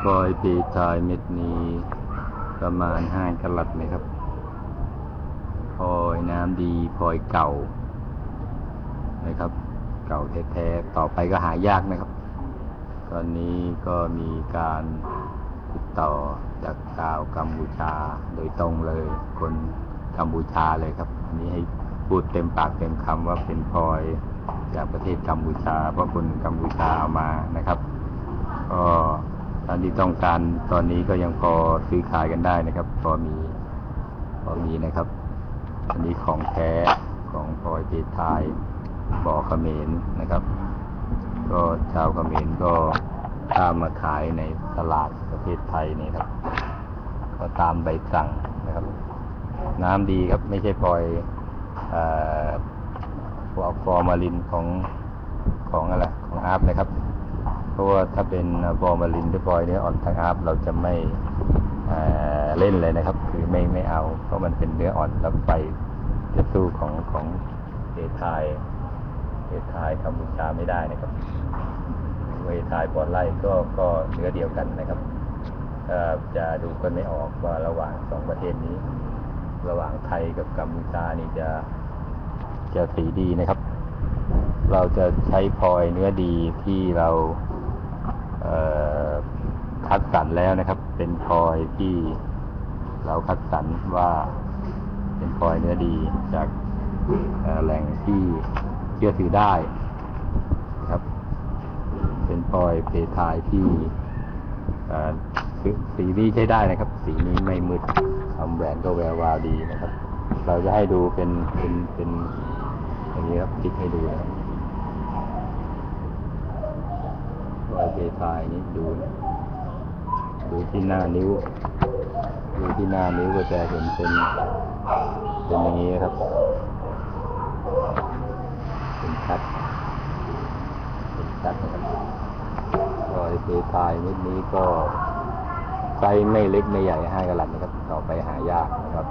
พลอยปีทายเม็ดนี้ประมาณห้ากะลัดนะครับพลอยน้ำดีพลอยเก่านะครับ เก่าแท้ๆต่อไปก็หายากนะครับ ตอนนี้ก็มีการติดต่อจากชาวกัมพูชาโดยตรงเลย คนกัมพูชาเลยครับ อันนี้ให้พูดเต็มปากเต็มคำว่าเป็นพลอยจากประเทศกัมพูชา เพราะคนกัมพูชาเอามานะครับก็ ท่านที่ต้องการตอนนี้ก็ยังพอซื้อขายกันได้นะครับ พอมีพอมีนะครับ อันนี้ของแท้ของพลอยเพทายบ่อเขมรนะครับ ก็ชาวเขมรก็ตามมาขายในตลาดประเทศไทยนี่ครับ ก็ตามใบสั่งนะครับ น้ำดีครับไม่ใช่พลอยอ่อพวกฟอร์มาลินของของอะไรของอาร์ฟนะครับ เพราะว่าถ้าเป็นฟอร์มาลินหรือพลอยเนื้ออ่อนทางอาร์ฟเราจะไม่เล่นเลยนะครับ คือไม่ไม่เอา เพราะมันเป็นเนื้ออ่อนแล้วไปจะสู้ของของเอทายเอทายกัมพูชาไม่ได้นะครับเวทายปอดไล่ก็ก็เนื้อเดียวกันนะครับจะดูกันไม่ออกว่าระหว่างสองประเทศนี้ ระหว่างไทยกับกัมพูชานี่จะจะสีดีนะครับ เราจะใช้พลอยเนื้อดีที่เรา คัดสรรแล้วนะครับ เป็นพลอยที่เราคัดสรรว่าเป็นพลอยเนื้อดีจากแหล่งที่เชื่อถือได้ครับ เป็นพลอยเพทายที่เอ่อสีนี้ใช้ได้นะครับ สีนี้ไม่มืดทำแหวนก็แวววาวดีนะครับ เราจะให้ดูเป็นเป็นเป็นอย่างนี้ครับติ๊กให้ดูนะครับพลอยเพทายนี้ดูนะ ดูที่หน้านิ้ว ดูที่หน้านิ้วก็จะเห็นเป็นเป็นอย่างนี้ครับ เป็นชัดเป็นชัดนะครับรอยเพทายนิดนี้ก็ไซส์ไม่เล็กไม่ใหญ่ห้ากะลัดนะครับ ต่อไปหายากนะครับ